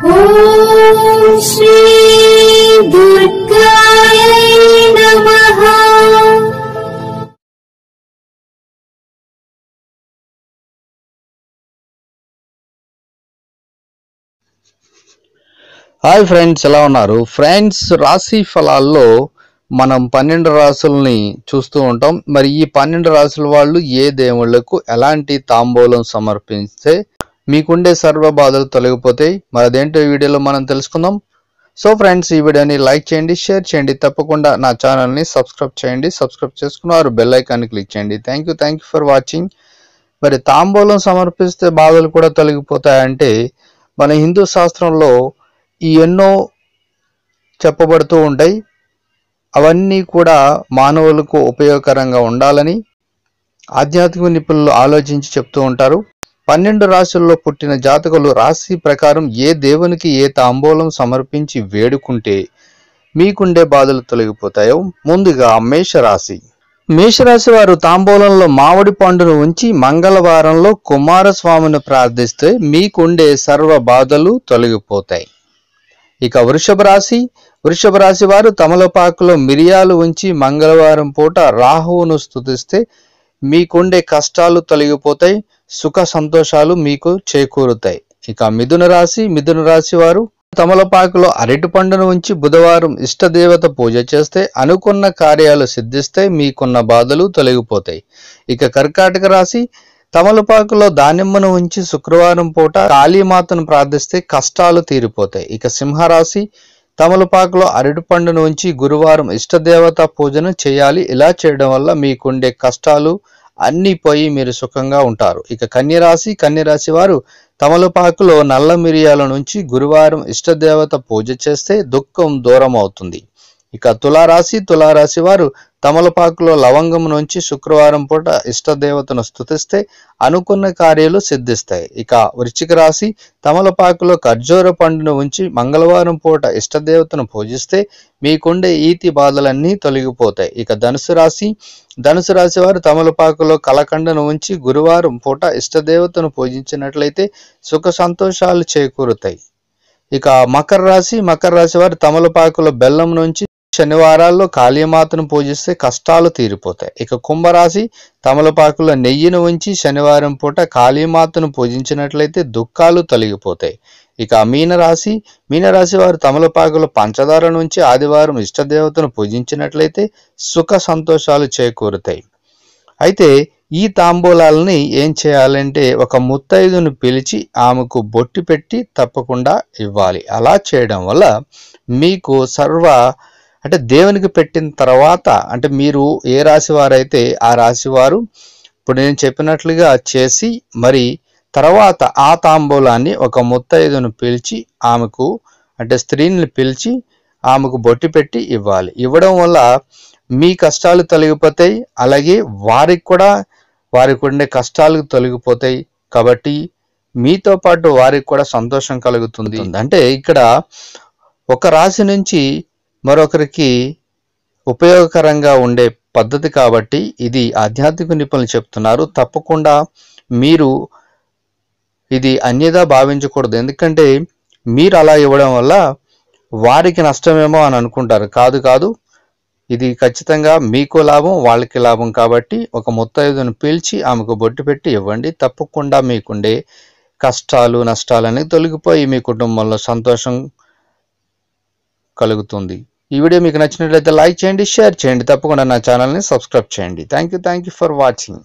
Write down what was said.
Hi friends ఎలా ఉన్నారు? Friends రాశి ఫలాల్లో మనం పన్నెండు రాసుల్ని చూస్తూ ఉంటాం. మరి ఈ పన్నెండు రాసుల వాళ్ళు ఏ దేవుళ్ళకు ఎలాంటి తాంబూలం సమర్పిస్తే మీకుండే సర్వ బాధలు తొలగిపోతాయి మరదేంటో ఈ వీడియోలో మనం తెలుసుకుందాం. సో ఫ్రెండ్స్ ఈ వీడియోని లైక్ చేయండి షేర్ చేయండి. తప్పకుండా నా ఛానల్ని సబ్స్క్రైబ్ చేయండి. సబ్స్క్రైబ్ చేసుకున్నారు బెల్ ఐకాన్ని క్లిక్ చేయండి. Thank you thank you for watching మరి తాంబూలం సమర్పిస్తే బాధలు కూడా తొలగిపోతాయంటే మన హిందూ శాస్త్రంలో ఈ ఎన్నో చెప్పబడుతూ ఉంటాయి. అవన్నీ కూడా మానవులకు ఉపయోగకరంగా ఉండాలని ఆధ్యాత్మిక నిపుణులు ఆలోచించి చెప్తూ ఉంటారు. పన్నెండు రాశుల్లో పుట్టిన జాతకులు రాశి ప్రకారం ఏ దేవునికి ఏ తాంబూలం సమర్పించి వేడుకుంటే మీకుండే బాధలు తొలగిపోతాయో ముందుగా మేషరాశి. మేషరాశి వారు తాంబూలంలో మామిడి పండును ఉంచి మంగళవారంలో కుమారస్వామిని ప్రార్థిస్తే మీకుండే సర్వ బాధలు తొలగిపోతాయి. ఇక వృషభ రాశి వృషభ రాశి వారు తమలపాకులో మిరియాలు ఉంచి మంగళవారం పూట రాహువును స్తుతిస్తే మీకుండే కష్టాలు తొలగిపోతాయి. సుఖ సంతోషాలు మీకు చేకూరుతాయి. ఇక మిథున రాశి మిథున రాశి వారు తమలపాకులో అరటి పండును ఉంచి బుధవారం ఇష్టదేవత పూజ చేస్తే అనుకున్న కార్యాలు సిద్ధిస్తే మీకున్న బాధలు తొలగిపోతాయి. ఇక కర్కాటక రాశి తమలపాకులో దానిమ్మను ఉంచి శుక్రవారం పూట కాళీమాతను ప్రార్థిస్తే కష్టాలు తీరిపోతాయి. ఇక సింహరాశి తమలపాకులో అరటి పండును ఉంచి గురువారం ఇష్టదేవత పూజను చేయాలి. ఇలా చేయడం వల్ల మీకుండే కష్టాలు అన్నీ పోయి మీరు సుఖంగా ఉంటారు. ఇక కన్యరాశి కన్యరాశి వారు తమలపాకులో నల్ల మిరియాల నుంచి గురువారం ఇష్టదేవత పూజ చేస్తే దుఃఖం దూరం అవుతుంది ఇక తులారాశి తులారాశి వారు తమలపాకులో లవంగం నుంచి శుక్రవారం పూట ఇష్టదేవతను స్థుతిస్తే అనుకున్న కార్యాలు సిద్ధిస్తాయి. ఇక వృశ్చిక రాశి తమలపాకులో ఖర్జూర పండును ఉంచి మంగళవారం పూట ఇష్టదేవతను పూజిస్తే మీకుండే ఈతి బాధలన్నీ తొలగిపోతాయి. ఇక ధనుసు రాశి ధనుసు రాశి వారు తమలపాకులో కలకండను ఉంచి గురువారం పూట ఇష్టదేవతను పూజించినట్లయితే సుఖ సంతోషాలు చేకూరుతాయి. ఇక మకర రాశి మకర రాశి వారు తమలపాకులో బెల్లం నుంచి శనివారాల్లో కాళీమాతను పూజిస్తే కష్టాలు తీరిపోతాయి. ఇక కుంభరాశి తమలపాకులో నెయ్యిని ఉంచి శనివారం పూట కాళీమాతను పూజించినట్లయితే దుఃఖాలు తొలగిపోతాయి. ఇక మీనరాశి మీనరాశి వారు తమలపాకులో పంచదార నుంచి ఆదివారం ఇష్టదేవతను పూజించినట్లయితే సుఖ సంతోషాలు చేకూరుతాయి. అయితే ఈ తాంబూలాలని ఏం చేయాలంటే ఒక ముత్తైదును పిలిచి ఆమెకు బొట్టి పెట్టి తప్పకుండా ఇవ్వాలి. అలా చేయడం వల్ల మీకు సర్వ అంటే దేవునికి పెట్టిన తర్వాత అంటే మీరు ఏ రాశి వారైతే ఆ రాశి వారు ఇప్పుడు నేను చెప్పినట్లుగా చేసి మరి తర్వాత ఆ తాంబూలాన్ని ఒక ముత్తైదును పిలిచి ఆమెకు అంటే స్త్రీని పిలిచి ఆమెకు బొట్టి పెట్టి ఇవ్వాలి. ఇవ్వడం వల్ల మీ కష్టాలు తొలగిపోతాయి అలాగే వారికి కూడా వారికి ఉండే కష్టాలు తొలగిపోతాయి. కాబట్టి మీతో పాటు వారికి కూడా సంతోషం కలుగుతుంది. అంటే ఇక్కడ ఒక రాశి నుంచి మరొకరికి ఉపయోగకరంగా ఉండే పద్ధతి కాబట్టి ఇది ఆధ్యాత్మిక నిపుణులు చెప్తున్నారు. తప్పకుండా మీరు ఇది అన్యదా భావించకూడదు. ఎందుకంటే మీరు అలా ఇవ్వడం వల్ల వారికి నష్టమేమో అని అనుకుంటారు. కాదు కాదు ఇది ఖచ్చితంగా మీకు లాభం వాళ్ళకి లాభం కాబట్టి ఒక ముత్తైదును పీల్చి ఆమెకు బొట్టు పెట్టి ఇవ్వండి. తప్పకుండా మీకుండే కష్టాలు నష్టాలని తొలగిపోయి మీ కుటుంబంలో సంతోషం కలుగుతుంది. ఈ వీడియో మీకు నచ్చినట్లయితే లైక్ చేయండి షేర్ చేయండి తప్పకుండా నా ఛానల్ని సబ్స్క్రైబ్ చేయండి. Thank you thank you for watching